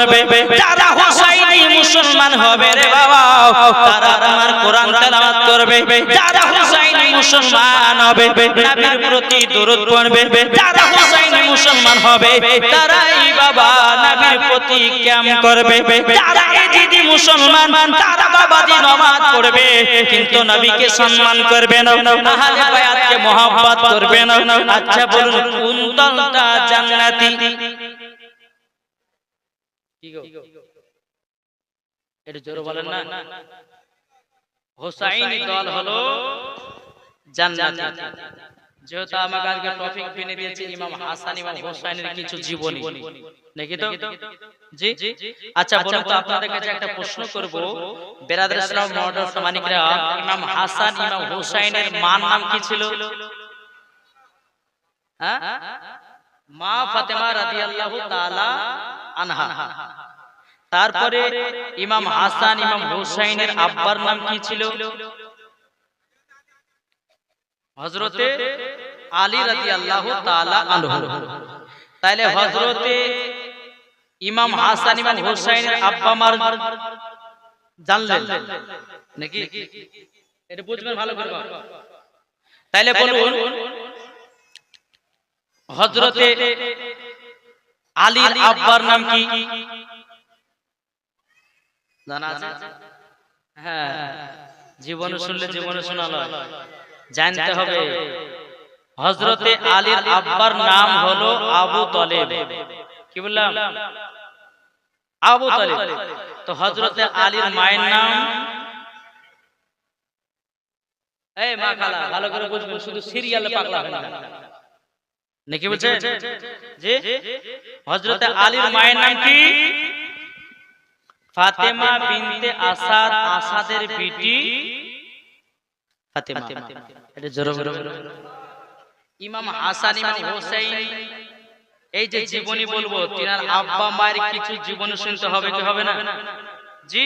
করবে? যারা হুসাইনি মুসলমান হবে রে বাবা, তারা আমার কোরআন তেলাওয়াত করবে। যারা হুসাইনি মুসলমান হবে, নবীর প্রতি দরুদ পড়বে। যারা হুসাইনি মুসলমান হবে, তারাই বাবা নবীর প্রতি ক্যাম করবে। যারা এজিদি মুসলমান, তারা বাবা বাবাজি নামাজ পড়বে, কিন্তু নবীকে সম্মান করবে না। আহলে বায়াতকে মোহাব্বত করবে না। আচ্ছা বলুন, কোন দলটা জান্নাতি? কি গো? এটা জোরে বলেন না। হোসাইনি দল হলো জান্নাতি। যেহেতু আমাকে আজকে টপিক ফিনে দিয়েছে ইমাম হাসান ইমাম হোসাইনের কিছু জীবনী। দেখি তো? জি? আচ্ছা বলুন তো আপনাদের কাছে একটা প্রশ্ন করব। বেরাদার ইসলাম সামানিকরা ইমাম হাসান ইমাম হোসাইনের মার নাম কি ছিল? হ্যাঁ? মা ফাতেমা রাদিয়াল্লাহু তাআলা তারপরে ইমাম হাসান, ইমাম হুসাইনের আব্বার নাম কি ছিল? হযরতে আলী রাদিয়াল্লাহু তাআলা আনহু। তাইলে হযরতে ইমাম হাসান, ইমাম হুসাইনের আব্বা মার জানলেন। নাকি? এটা বুঝবেন ভালো করে। তাইলে বলুন, হযরতে আলীর আব্বার নাম কি? জানা আছে হ্যাঁ। জীবন শুনলে জীবন শোনালো। জানতে হবে। হযরতে আলীর আব্বার নাম হলো আবু তলেব। কি বললাম? আবু তলেব। তো হযরতে আলীর মায়ের নাম? এই মা খালা ভালো করে বুঝবেন শুধু সিরিয়ালে পাগলা হয় না। নাকি বলছে জি? হযরতে আলীর মায়ের নাম কি? ফাতেমা বিনতে আসাদ আসাদের বিটি? ফাতেমা। এটা জোরে বলো ইমাম হাসান ইমাম হোসেন এই যে জীবনী বলব তিনার আব্বা মায়ের কিছু জীবনী শুনতে হবে কি হবে না? জি?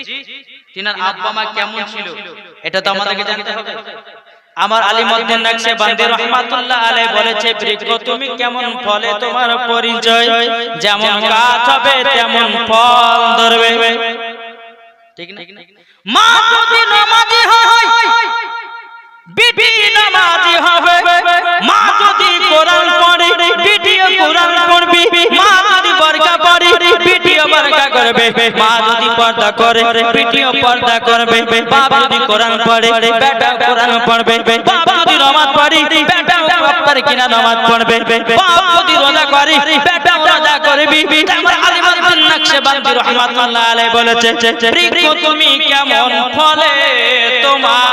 তিনার আব্বা মা কেমন ছিল? এটা তো আমাদেরকে জানতে হবে। আমার আলিমউদ্দিন নকশবন্দি রহমাতুল্লাহ আলাইহি বলেছে বৃক্ষ তুমি কেমন ফলে তোমার পরিচয়? যেমন গাছ হবে তেমন ফল ধরবে। ঠিক না? মা যদি নামাজি হয় বিটি নামাজি হবে। মা যদি কোরআন পড়ে বিটিও কোরআন পড়বি মা বিটিও করবে, মা যদি পর্দা করে বিটিও পর্দা করবে, বাপ যদি কোরআন পড়ে বেটা কোরআন পড়বে, বাপ যদি নামাজ পড়ে বেটা প্রপার কিনা নামাজ পড়বে, বাপ যদি রোজা করে বেটা রোজা করবি আমার আলিমুদ্দিন নকশবন্দি রহমাতুল্লাহ আলাইহি বলেছে তুমি কেমন ফলে? তোমার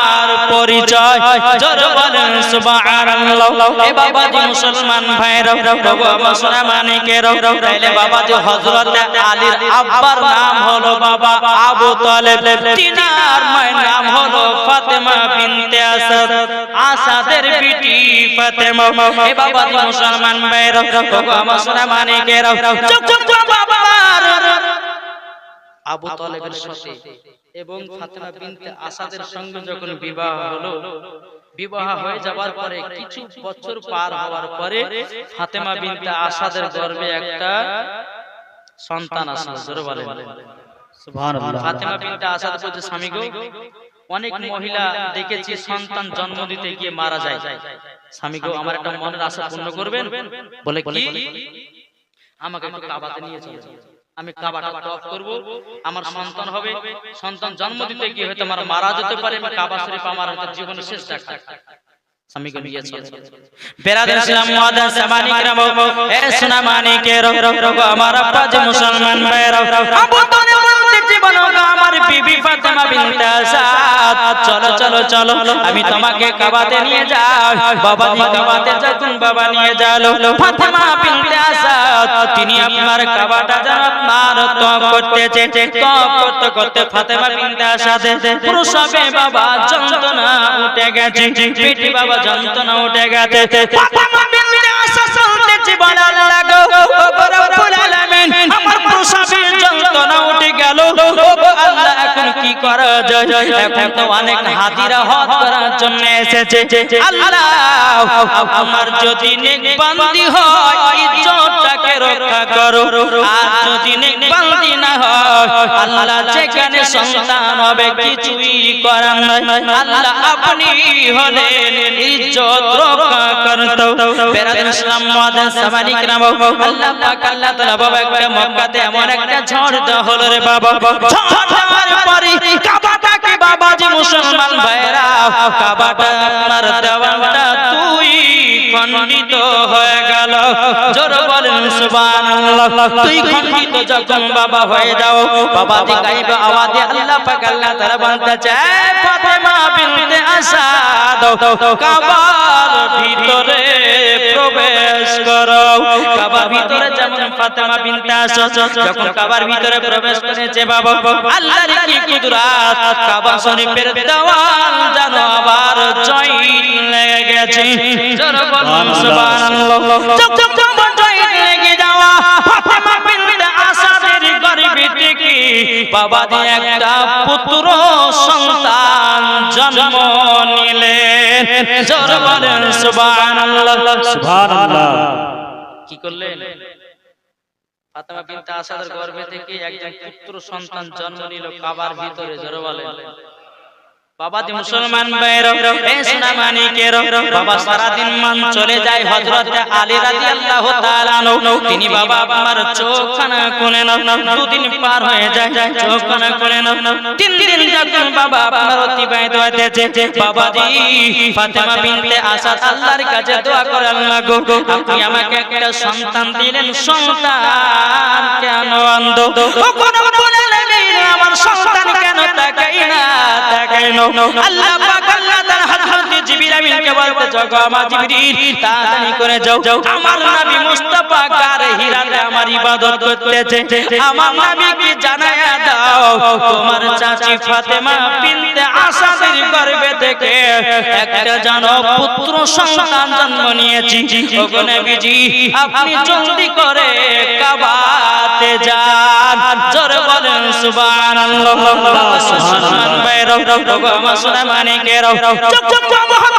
পরিচয়। জোর বলেন সুবহানাল্লাহ। এ বাবাজি মুসলমান ভাইরা বাবা মুসলমানিকের তাইলে বাবাজি হযরত আলীর আব্বার নাম হলো বাবা আবু তালেব। তিনার মায়ের নাম হলো ফাতেমা বিনতে আসাদ। আসাদের বিটি ফাতেমা। এ বাবাজি মুসলমান ভাইরা বাবা মুসলমানিকের চুপ চুপ চুপ বাবার আবু তালেবের সাথে এবং ফাতেমা বিনতে আসাদের সঙ্গে যখন বিবাহ হলো বিবাহ হয়ে যাবার পরে কিছু বছর পার হওয়ার পরে ফাতেমা বিনতে আসাদের গর্ভে একটা সন্তান আসলো জোরে বলেন। সুবহানাল্লাহ। ফাতেমা বিনতে আসাদ বলছে স্বামী গো অনেক মহিলা দেখেছি সন্তান জন্ম দিতে গিয়ে মারা যায়। স্বামী গো আমার একটা মনের আশা পূর্ণ করবেন? বলে কি? আমাকে একটু কাবাতে নিয়ে চলে। যাও। আমি কাবাটা টপ করব আমার সন্তান হবে সন্তান জন্ম দিতে গিয়ে হয়তো আমার মারা যেতে পারে আমি কাবা শরীফ আমার হয়তো জীবনের শেষ দেখা। আমি গলিয়ে আমার আব্বা যে মুসলমান জীবন আমার বিবি ফাতেমা বিনতে আসাদ। চলো চলো চলো, আমি তোমাকে কাবাতে নিয়ে যাই। বাবা কাবাতে যখন বাবা নিয়ে যালো। ফাতেমা বিনতে আসাদ, তিনি আপনার কাবাটা যেন আপনার তওয়াফ করতেছে। তওয়াফ করতে করতে ফাতেমা বিনতে আসাদ প্রসবে বাবা যন্ত্রণা উঠে গেছে। পেটে বাবা যন্ত্রণা উঠে গেছে। ফাতেমা বিনতে আসাদ চলতেছে বলে আল্লাহ গো ও রব্বুল আলামিন আমার প্রসবের যন্ত্রণা উঠে গেল। আল্লাহ এখন কি করা যায়? এখন তো অনেক হাজিরা হজ করার জন্য এসেছে। আল্লাহ, আমার যদি নেকবান্দি হয়, ইজ্জতটাকে রক্ষা করো। আর যদি নেকবান্দি না হয়, আল্লাহ যেখানে সন্তান হবে, কিছুই করার নয় আল্লাহ আপনি হলেন ইজ্জত রক্ষা করতে। বেরাদ ইসলাম মাদান সামানিক নাম আল্লাহ পাক আল্লাহ তাআলা একটা মক্কাতে এমন একটা ঝড় দেওয়া হলো রে বাবা। ঝড় দেওয়ার পরে কাবাটাকে বাবাজি মুসলমান ভাইরা? কাবাটা আমার দেওয়ালটা তুই খণ্ডিত হয়ে গেল। জোর বলেন সুবহানাল্লাহ। তুই খণ্ডিত যখন বাবা হয়ে যাও বাবা দি গাইবে আওয়াজে আল্লাহ পাক আল্লাহ তাআলা বলতে চায় ফাতেমা বিনতে আসাদ কাবার ভিতরে প্রবেশ করো। কাবার ভিতরে যেমন ফাতেমা বিনতে আসাদ যখন কাবার ভিতরে প্রবেশ করেছে বাবা আল্লাহর কি কুদরত? কাবা শরীফের দেওয়াল যেন আবার লেগে গেছে। জোর বলুন সুবহানাল্লাহ। জয়েন যাওয়া। ফাতেমা বিনতে আসাদের গর্ভে থেকে বাবা একটা পুত্র সন্তান জন্ম নিলেন। জোর বলেন সুবহানাল্লাহ। সুবহানাল্লাহ। কি করলেন? ফাতেমা বিনতে আসাদের গর্ভে থেকে একজন পুত্র সন্তান জন্ম নিল কাবার ভিতরে জোরে বলেন বাবা দি মুসলমান ভাইরা এ সোনা মানিকের বাবা সারাদিন মান চলে যায় হযরত আলী রাদিয়াল্লাহু তাআলা তিনি বাবা আমার চোখখানা কোলে দুদিন পার হয়ে যায়। চোখখানা কোলে তিন দিন যখন বাবা আপনার অতিবাহিত হতেছে বাবাজি ফাতেমা বিনতে আসাদ আল্লাহর কাছে দোয়া করে আল্লাহ গো আপনি আমাকে একটা সন্তান দিলেন। সন্তান। কেন অন্ধ কোন বলে আমার সন্তান কেন তাকাই না, তাকাই আল্লাহ পাক আল্লাহ তাআলা হযরত জিবরিল আমিনকে বলতে জগো আমার জিবরিল, তাড়াতাড়ি করে যাও। আমার নবী মুস্তাফা কার হিরাতে আমার ইবাদত করতেছে? আমার নবীকে জানায়া দাও, তোমার চাচি ফাতেমা বিনতে আসাদের গর্ভে থেকে একটা জানো পুত্র সন্তান জন্ম নিয়েছি। ওগো নবীজি, আপনি জলদি করে কাবাতে যান। জোরে বলেন সুবহানাল্লাহ সুবহানাল্লাহ বাইরো ওগো আমার সোনা মানিকের চুপ চুপ চুপ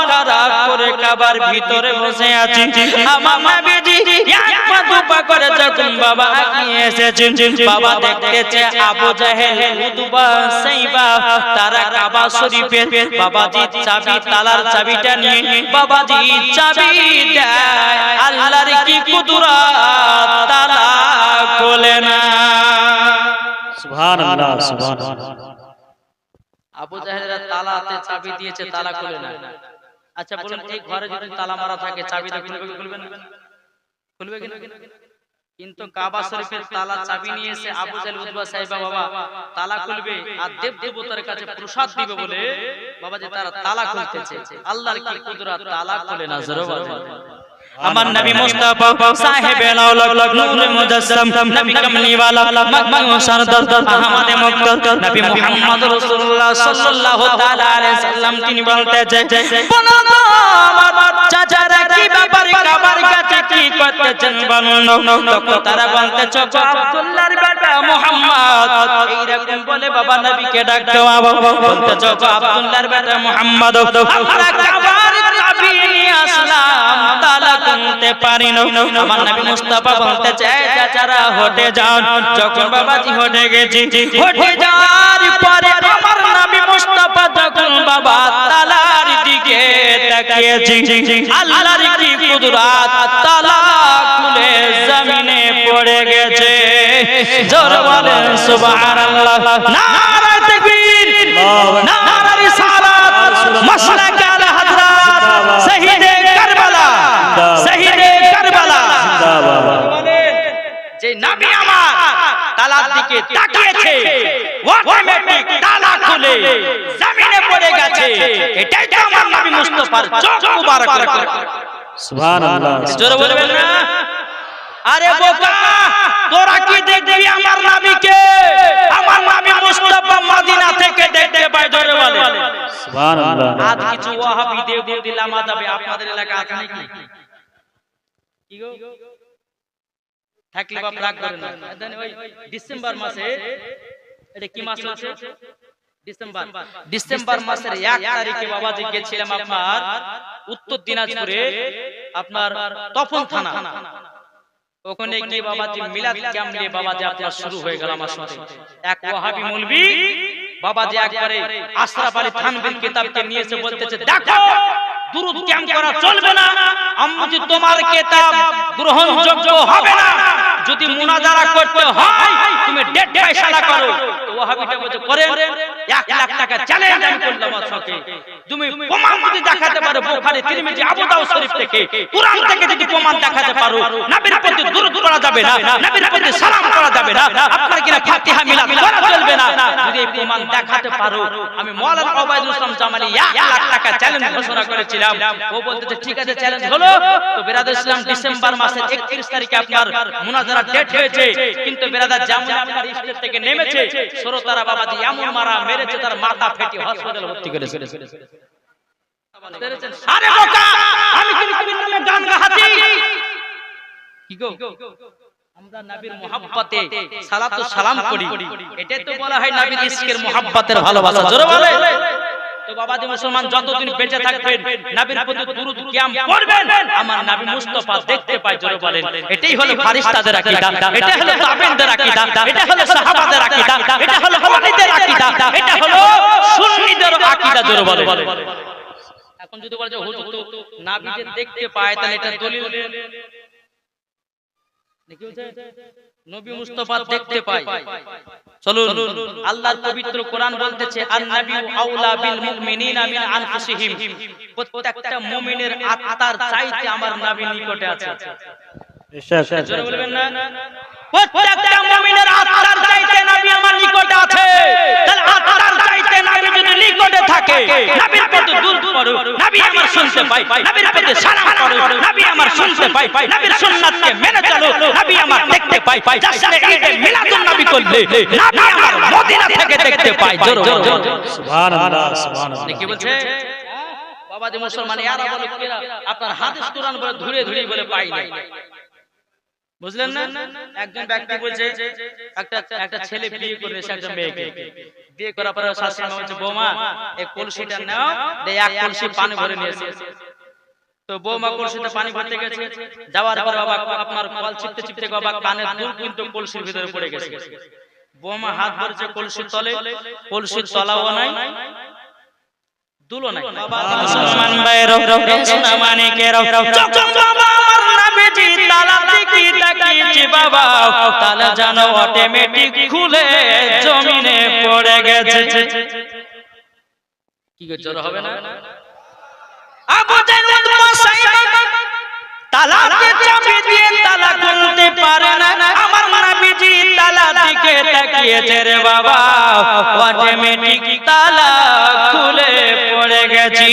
করে কাবার ভিতরে বসে আছে। আমার নবীজি এক পা দুপা করে যখন বাবা এসেছেন। বাবা দেখতেছে আবু জাহেল উতবা সাইবা তারা কাবা শরীফের বাবাজি চাবি তালার চাবিটা নিয়ে বাবাজি চাবি দেয়। আল্লাহর কি কুদরত তালা খোলে না। সুবহানাল্লাহ। সুবহানাল্লাহ। আবু জাহেলেরা তালাতে চাবি দিয়েছে তালা খুলে না। আচ্ছা বলুন এই ঘরে যদি তালা মারা থাকে চাবিটা খুলবে কি খুলবে না খুলবে কি না? কিন্তু কাবা শরীফের তালা চাবি নিয়ে এসে আবু জাহেল উদবা সাহেবা বাবা তালা খুলবে আর দেব দেবতার কাছে প্রসাদ দিবে বলে বাবা যে তারা তালা খুলতেছে। আল্লাহর কি কুদরত তালা খুলে না জোরে বলেন আমার নবী মুস্তাফা সাহেব নূর মুজাসসাম নবী কমলি ওয়ালা মকমু সরদার আহমদ মুক্তার, নবী মুহাম্মদ রাসূলুল্লাহ সাল্লাল্লাহু তাআলা আলাইহি সাল্লাম, তিনি বলতেছে বলো না, আমার চাচারা কি ব্যাপার, কাবার কাছে কি করতেছেন বলুন তখন তারা বলতেছে আব্দুল্লাহর বেটা মুহাম্মদ। এইরকম বলে বাবা নবীকে ডাকতে বাবা বলতেছে আব্দুল্লাহর বেটা মুহাম্মদ। আমরা কাবার চাবি নিয়ে আসলাম তালা কিনতে পারি আমার নবী মুস্তাফা বলতে চায় চাচারা হটে যান। যখন বাবাজি হটে গেছি হটে যাওয়ার পরে আমার নবী মুস্তাফা যখন বাবা তালার দিকে তাকিয়েছি আল্লাহর কি কুদরত? তালা খুলে জমিনে পড়ে গেছে। জোর বলেন সুবহানাল্লাহ। নারা তাকবীর নারা রিসালাত মাসলাক আলা হযরত শহীদে কারবালা। শহীদে কারবালা। যে নবী আমার তালার দিকে তাকিয়েছে অটোমেটিক তালা খুলে জমিনে পড়ে গেছে। এটাই তো আমার নবী মুস্তাফার চোখ মুবারক। সুবহানাল্লাহ। জোরে বলবেন না? আরে বোকা তোরা কি দেখবি আমার নবীকে আমার নবী মুস্তাফা মদিনা থেকে দেখতে পায় জোরে বলে সুবহানাল্লাহ। আজ কিছু ওয়াহাবি দেওবন্দি লামা যাবে আপনাদের এলাকা আছে নাকি? কি গো? থাকলে বাপ রাগ করেন না। দেন ওই ডিসেম্বর মাসে এটা কি মাস আছে ডিসেম্বর। ডিসেম্বর। মাসের এক তারিখে বাবাজি গেছিলাম আপনার উত্তর দিনাজপুরে আপনার তপন থানা। ওখানে গিয়ে বাবাজি মিলাদ ক্যাম্প বাবাজি আপনার শুরু হয়ে গেল আমার সাথে। এক ওয়াহাবি মৌলবি বাবাজি একবারে আশরাফ আলী থানভীর কিতাবকে নিয়ে এসে বলতেছে দেখো দুরুদ ক্যাম্প করা চলবে না। আমি তোমার কিতাব গ্রহণযোগ্য হবে না যদি মুনাজারা করতে হয় তুমি ডেট ফয়সালা করো। ওয়াহাবিটা বলছে করে 1 লাখ টাকা চ্যালেঞ্জ আমি করলাম সাথে তুমি প্রমাণ যদি দেখাতে পারো বুখারী তিরমিজি আবু দাউদ শরীফ থেকে কুরআন থেকে যদি প্রমাণ দেখাতে পারো নবীর প্রতি দুরূদ পড়া যাবে না নবীর প্রতি সালাম করা যাবে না। আপনার কিনা ফাতিহা মিলাদ করা চলবে না। যদি এই প্রমাণ দেখাতে পারো আমি মাওলানা ওবায়দুল ইসলাম জামালি 1 লাখ টাকা চ্যালেঞ্জ ঘোষণা করেছিলাম। ও বলতেছে ঠিক আছে চ্যালেঞ্জ হলো। তো বিরাদর ইসলাম ডিসেম্বর মাসের 31 তারিখে আপনার মুনাজারা ডেট হয়েছে। কিন্তু বিরাদার যেমন আপনার স্টেজ থেকে নেমেছে সরতারা বাবাজি এমন মারা মেরেছে তার মাথা ফেটে হসপিটালে ভর্তি করেছে। আরে বোকা! আমি কি নবীর নামে গান গাহাছি কি গো? আমরা নবীর মোহাব্বতে সালাতু সালাম করি। এটাই তো বলা হয় নবীর ইশকের মোহাব্বতের ভালোবাসা। জোরে বলে। তো বাবাজি মুসলমান যতদিন বেঁচে থাকবেন নবীর প্রতি দুরূদ কিয়াম করবেন। আমার নবী মুস্তাফা দেখতে পায় জোরে বলেন। এটাই হলো ফারিস্তাদের আকীদা। এটা হলো তাবেনদের আকীদা। এটা হলো সাহাবাদের আকীদা। এটা হলো ওয়ালিদের আকীদা। এটা হলো সুন্নিদের আকীদা। জোরে বলে এখন যদি বলে যে হুজুর তো নাবি যে দেখতে পায় তাহলে এটা দলিল। নাকি বলছে? নবী মুস্তাফা দেখতে পায়। চলুন আল্লাহর পবিত্র কোরআন বলতেছে আন নবী আউলা বিল মুমিনিনা মিন আনফুসিহিম। প্রত্যেকটা মুমিনের আত্মার চাইতে আমার নবী নিকটে আছে। জোরে বলবেন না? প্রত্যেকটা মুমিনের আত্মার চাইতে নবী আমার নিকটে আছে। তাহলে আত্মার চাইতে নবী যদি নিকটে থাকে নবীর প্রতি দূর করো নবী আমার শুনতে পাই নবীর প্রতি সালাম করো নবী আমার শুনতে পাই নবীর সুন্নাতকে মেনে চলো নবী আমার পাই ঈদে মিলাদুন নবী করলে নবী আমার মদিনা থেকে দেখতে পাই জোর সুবহানাল্লাহ সুবহানাল্লাহ। কি বলছে? বাবাজি মুসলমান ইয়ারা বলে কিরা আপনার হাদিস কোরআন বলে ধরে ধরে বলে পাই নাই। বুঝলেন না? একজন ব্যক্তি বলছে একটা একটা ছেলে বিয়ে করে একজন মেয়েকে। বিয়ে করার পরে শাশুড়ি মা বলছে বৌমা এই কলসিটা নাও দে এক কলসি পানি ভরে নিয়ে এসে। তো বৌমা কলসিতে পানি ভরতে গেছে যাওয়ার পর বাবা আপনার কল চিপতে চিপতে বাবা কানের দুল কিন্তু কলসির ভিতরে পড়ে গেছে বৌমা হাত ধরেছে কলসির তলে কলসির তলাও নাই দুলো নাই মুসলমান ভাইরা সোনা মানিকেরা যখন বাবা আমার নবীজি তালা দিকে তাকিয়েছে বাবা তালা যেন অটোমেটিক খুলে জমিনে পড়ে গেছে কি গো জ্বর হবে না আবু জানুদ মশাই তালাকে চাবি দিয়ে তালা খুলতে পারে না। আমার নবীজি তালা দিকে তাকিয়েছে রে বাবা। অটোমেটিক তালা খুলে পড়ে গেছি।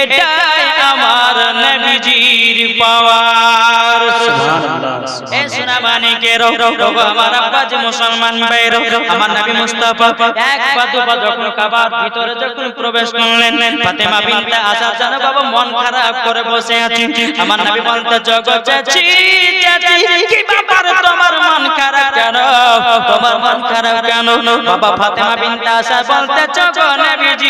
এটাই আমার নবীজির পাওয়ার। এ রো আমার আব্বাজি মুসলমান ভাই আমার নবী মুস্তাফা। এক পা দু পা যখন কাবার ভিতরে যখন প্রবেশ করলেন ফাতেমা বিনতে আসাদ জানো বাবা মন খারাপ করে বসে আছি আমার নবী বলতে তোমার মন খারাপ কেন? বাবা ফাতেমা বিনতে আসাদ বলতে চগো নবীজি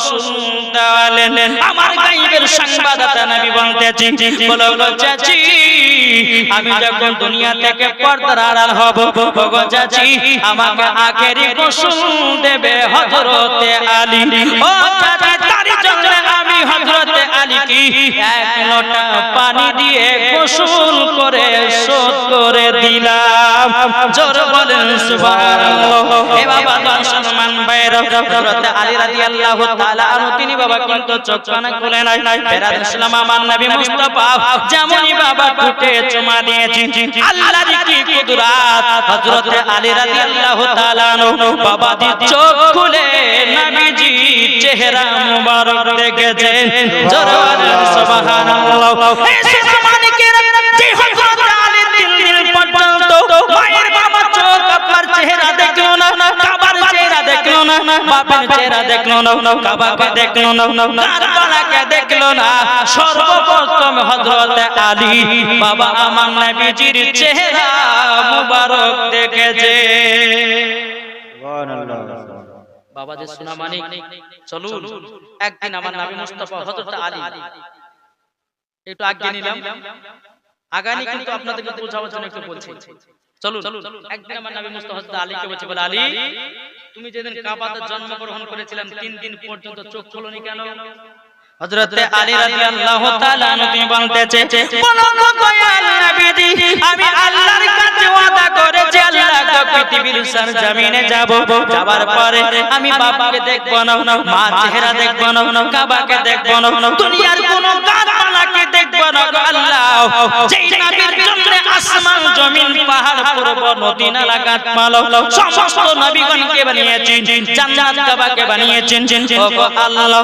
দেওয়ালেন আমার গাইবের সংবাদদাতা নবী বলতেছি বলো গো চাচি আমি যখন দুনিয়া থেকে পর্দার আড়াল হব গো চাচি আমাকে আখেরি গোসল দেবে হযরতে আলী। ও চাচি তারই জন্য আমি হযরতে আলী এক লোটা পানি দিয়ে উসুল করে শোধ করে দিলাম। জোর বলেন, সুবহানাল্লাহ। এ বাবা হযরত আলী রাদিয়াল্লাহু তাআলা তিনি বাবা কিন্তু চোখ খুলে নাই। ফেরাদ ইসলাম আমার নবী মুস্তাফা। যেমনই বাবা চুমা আল্লাহর কি আলী রাদিয়াল্লাহু তাআলা বাবা দি চোখ খুলে নবীজি চেহারা মুবারক দেখেছেন জোর বলেন সুবহানাল্লাহ। এই সুবহানাকের যে হযরত আলী দিন পর্যন্ত মায়ের বাবা চোখ আপনার চেহারা দেখল না কাবার চেহারা দেখল না বাপের চেহারা দেখল না কাবাকে দেখল না কারবালাকে দেখল না। সর্বপ্রথম হযরত আলী বাবা আমার নবীজির চেহারা মুবারক দেখেছে। বাবা যে সোনা মানিক চলুন। একদিন আমার নাবি মুস্তাফা হযরত আলী। একটু আগে নিলাম। আগানি কিন্তু আপনাদেরকে বোঝাবার জন্য একটু বলছি। চলুন। একদিন আমার নাবি মুস্তাফা হযরত আলীকে বলছে বলে আলী তুমি যেদিন কাবাতে জন্মগ্রহণ করেছিলাম তিন দিন পর্যন্ত চোখ খোলনি কেন? হযরত আলী রাদিয়াল্লাহু তাআলা নবী বলতেছে বলো গো নবীজি আমি আল্লাহর কাছে ওয়াদা করেছি আল্লাহ পৃথিবীর সার জমিনে যাব। যাবার পরে আমি বাবাকে দেখব না মা চেহারা দেখব না কাবাকে দেখব না দুনিয়ার কোন গাছপালাকে দেখব না গো আল্লাহ। যেই নবীর জন্য আসমান জমিন পাহাড় পর্বত নদী নালা গাছপালা সমস্ত নবীগণকে বানিয়েছেন জান্নাত কাবাকে বানিয়েছেন। ও গো আল্লাহ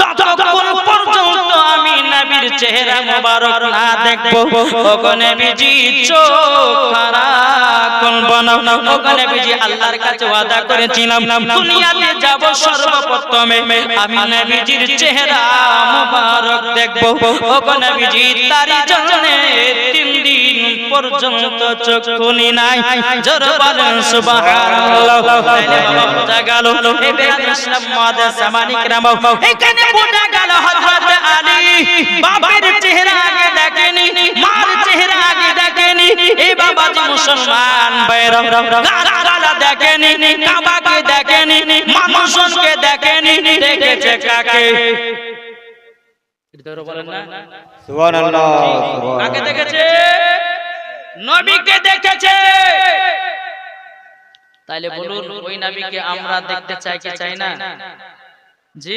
ততক্ষণ পর্যন্ত আমি নবীর চেহারা মোবারক না দেখব। ও গো নবীজি, চোখ খারাপ করব না। ও গো নবীজি, আল্লাহর কাছে ওয়াদা করেছিলাম, দুনিয়াতে যাব সর্বপ্রথমে আমি নবীজির চেহারা মোবারক দেখব। ও গো নবীজি তারই জন্য তিন দিন পর্যন্ত চোখ খুলি নাই। জোর বলেন, সুবহানাল্লাহ। গেল। এই বেরাদ ইসলাম মাদার সামানিক রাম এখানে বোঝা গেল হযরত আলী বাবার চেহারা আগে দেখেনি মার চেহারা আগে দেখেনি এই বাবা যে মুসলমান বাইরা গালা দেখেনি কাবাকে দেখেনি মানুষকে দেখেনি দেখেছে কাকে? এটা বলেন না। সুবহানাল্লাহ কাকে দেখেছে? নবীকে দেখেছে। তাইলে বলুন ওই নবীকে আমরা দেখতে চাই কি চাই না? জি?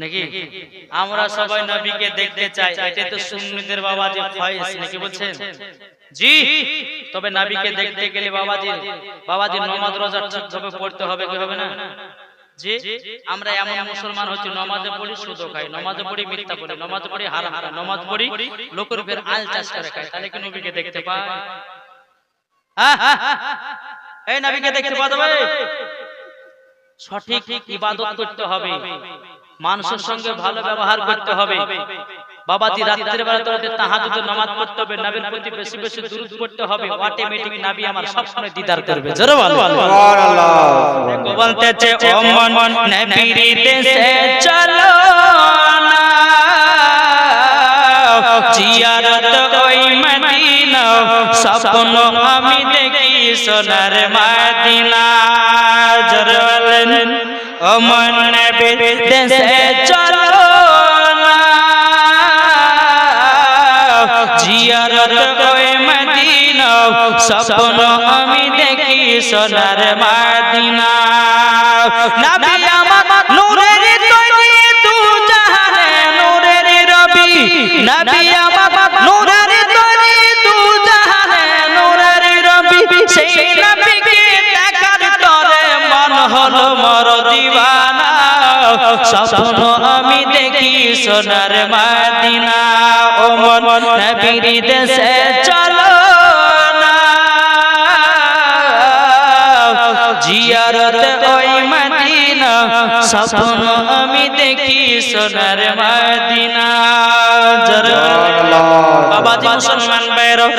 নাকি? আমরা সবাই নবীকে দেখতে চাই। এটা তো সুন্নিদের বাবা যে ফয়েজ, নাকি বলছেন? জি, তবে নবীকে দেখতে গেলে বাবাজি বাবাজি নামাজ রোজা ঠিকভাবে পড়তে হবে কি হবে না? জি, আমরা এমন মুসলমান হচ্ছি, নমাজে পড়ি সুদ খাই, নমাজে পড়ি মিথ্যা পড়ি নমাজে পড়ি হারাম খাই, নমাজ পড়ি লোকের উপর আল চাষ করে খাই, তাহলে কি নবীকে দেখতে পাই? হ্যাঁ এই নবীকে দেখতে পাওয়া সঠিক ইবাদত করতে হবে। মানুষের সঙ্গে ভালো ব্যবহার করতে হবে। বাবাজি রাত্রের বেলা তোমাদের তাহাজুদের নামাজ পড়তে হবে। নবীর প্রতি বেশি বেশি দুরূদ পড়তে হবে। অটোমেটিক নবী আমার সব সময় দিদার করবে। জোরে বলো। সুবহানাল্লাহ দেখো বলতেছে ও মন নবীর দেশে চলো না। জিয়ারত ওই মদিনা স্বপ্ন আমি দেখি সোনার মদিনা। জোরে মন দেশে চলো জিয়ারত ওই মদিনা, স্বপ্ন আমি দেখি সোনার মদিনা। নবী আমার নূরের তৈরি দু রবি। নবী স্বপ্ন আমি দেখি সোনার মদিনা। ও মন নবীর দেশে চলো না। জিয়ারত ওই মদিনা স্বপ্ন আমি দেখি সোনার মদিনা। জোরে বাবাজি মুসলমান নবী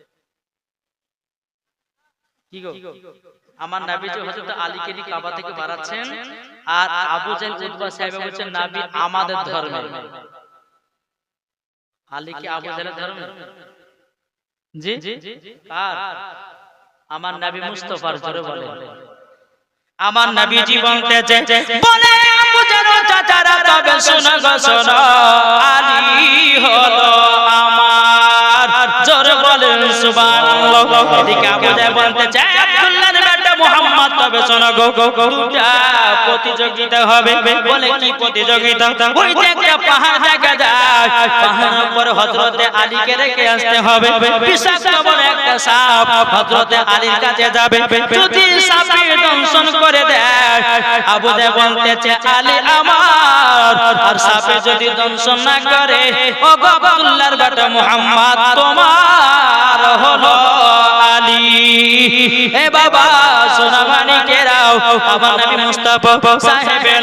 কি গো? আমার নবীজি হযরত আলীকে কাবা থেকে বাড়াচ্ছেন। আর আবু জাহেল উতবা সাহেবা বলছেন নবী আমাদের ধর্মে। আলী কি আবু জাহেলের ধর্মে? জি? কার? আমার নবী মুস্তাফার জোরে বলে। আমার নবীজি বলতেছে বলে আবু চাচারা তবে শোনো। গো শোনো। আলী হলো। বলেন সুবহানাল্লাহ। এদিকে আবু জাহেল বলতে চায় মুহাম্মদ তবে শোনো গো। দুটা প্রতিযোগিতা হবে। বলে কি প্রতিযোগিতা? ওই যে একটা পাহাড় দেখা যায়। পাহাড়ের উপর হযরতে আলীকে রেখে আসতে হবে। বিষাক্ত বলে একটা সাপ হযরতে আলীর কাছে যাবে। যদি সাপে দংশন করে দেয়, আবু দে বলতেছে, আলী আমার, আর সাপে যদি দংশন না করে ও গো আব্দুল্লাহর বেটা মুহাম্মদ তোমার হলো। আলী এ বাবা, সোনা মানিকেরাও আমার নবী মুস্তাফা সাহেবে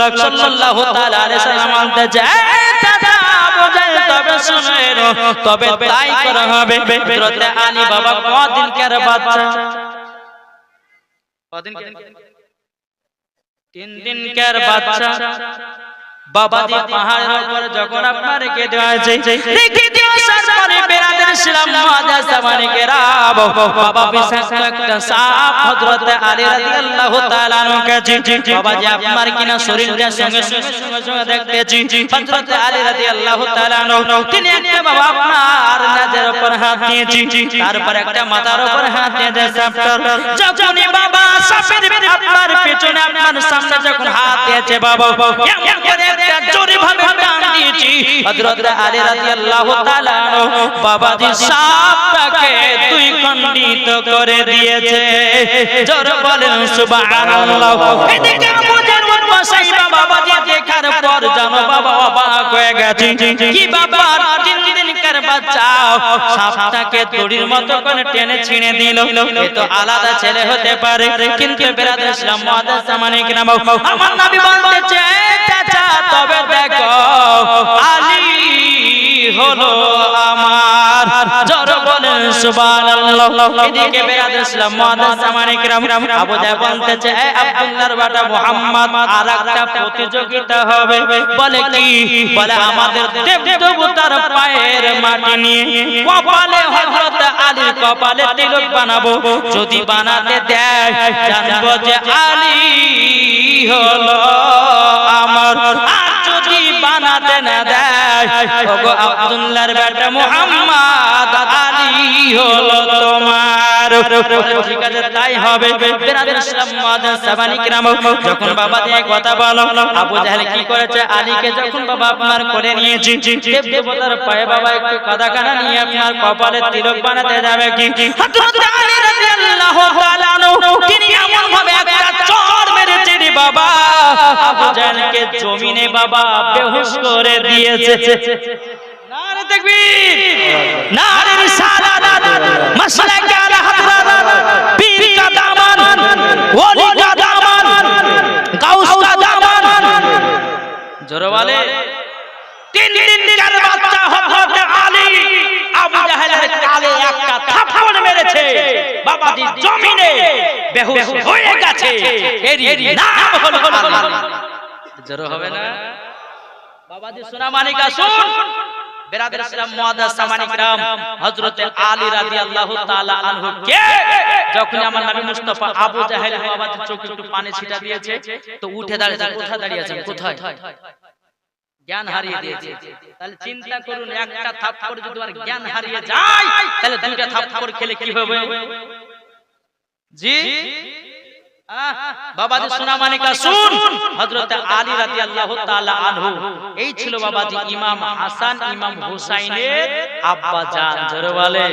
লাক সাল্লাল্লাহু তাআলা আলাইহি সাল্লাম বলতে যায় দাদা, বুঝাই তবে শুনেন, তবে তাই করা হবে। হযরতে আলী বাবা, কদিন কদিনকার বাচ্চা? কদিন তিন দিন দিনকার বাচ্চা? বাবা দি পাহাড়ের উপর যখন আপনার রেখে দেওয়া হয়েছে রেখে দেওয়া সামনে বেরাদের ইসলাম মাদা সামনে কেরাব বাবা বিষাক্ত একটা সাপ, হযরত আলী রাদিয়াল্লাহু তাআলা আনহু কাছে বাবা যে আপনার কিনা শরীরটা সঙ্গে সঙ্গে সঙ্গে সঙ্গে দেখতেছি হযরত আলী রাদিয়াল্লাহু তাআলা আনহু, তিনি একটা বাবা আপনার নাজের উপর হাত দিয়েছি। তারপর একটা মাথার উপর হাত দিয়ে দেয় সাপটার। যখনই বাবা সাপের আপনার পেছনে আপনার সামনে যখন হাত দিয়েছে বাবা, এমন করে একটা জোরে ভাবে টান দিয়েছি। হযরত আলী রাদিয়াল্লাহু তাআলা আনহু বাবাজি সাপটাকে দুই খণ্ডিত করে দিয়েছে। জোর বলেন সুবহানাল্লাহ। এদিকে মুজের বসাই বাবাজি দেখার পর জানো বাবা অবাক হয়ে গেছে। কি বাবা তিন দিনকার বাচ্চা সাপটাকে দড়ির মতো করে টেনে ছিঁড়ে দিল। এ তো আলাদা ছেলে হতে পারে। কিন্তু বেরাদের ইসলাম মুআদ্দাস জামানিক নাম আমার নবী বলতেছে চাচা তবে দেখো আলী হলো আমার জোর বলেন সুবহানাল্লাহ। এদিকে বেরাদের ইসলাম মুআদ্দাস জামানিক নাম আবু জাহেল বলতেছে, এ আব্দুল্লাহর বাটা মুহাম্মদ, আরেকটা প্রতিযোগিতা হবে। বলে কি? বলে, আমাদের দেব দেবতার পায়ের মাটি নিয়ে কপালে হযরত আলীর কপালে তিলক বানাবো। যদি বানাতে দেয়, জানব যে আলী হলো আমার। আর যদি বানাতে না দেয়। আব্দুল্লাহর বেটা মুহাম্মদ আলী হলো ঠিক আছে তাই হবে। বেরাদের ইসলাম মাদান সাবানি কিরাম যখন বাবা দিয়ে কথা বলো আবু জাহেল কি করেছে? আলীকে যখন বাবা আপনার করে নিয়েছি দেব দেবতার পায়ে বাবা একটু কাদা কানা নিয়ে আপনার কপালে তিলক বানাতে যাবে কি? হযরত আলী রাদিয়াল্লাহু তাআলা তিনি এমন ভাবে একটা চড় মেরেছে রে বাবা। আবু জাহেলকে জমিনে বাবা বেহুশ করে দিয়েছে। নারে তাকবীর। নারে রিসালাত। মাসলাক আলা হযরত পীর কা দামান ওলি কা দামান গাউস কা দামান জোরে বলে। তিন দিনকার বাচ্চা হযরত আলী আবু জাহেলের কালে একটা থাপ্পড় মেরেছে। বাবাজি জমিনে বেহুশ হয়ে গেছে। এর নাম হলো আলী জোরে হবে না? বাবাজি সোনা মানিকা শুন বেরাদের ইসলাম মুআদ্দাস সামানিক রাম হযরত আলী রাদিয়াল্লাহু তাআলা আনহু। কে? যখন আমার নবী মুস্তাফা আবু জাহেল বাবাজি চোখে একটু পানি ছিটা দিয়েছে তো উঠে দাঁড়িয়েছে কোথায় দাঁড়িয়েছেন কোথায় জ্ঞান হারিয়ে দিয়েছে। তাহলে চিন্তা করুন একটা থাপ্পড় যদি আর জ্ঞান হারিয়ে যায় তাহলে দুইটা থাপ্পড় খেলে কি হবে? জি? বাবাজি সোনা মানিকা শুন। হযরত আলী রাদিয়াল্লাহু তাআলা আনহু। এই ছিল বাবাজি ইমাম হাসান ইমাম হুসাইনের আব্বা জান। জোরে বলেন।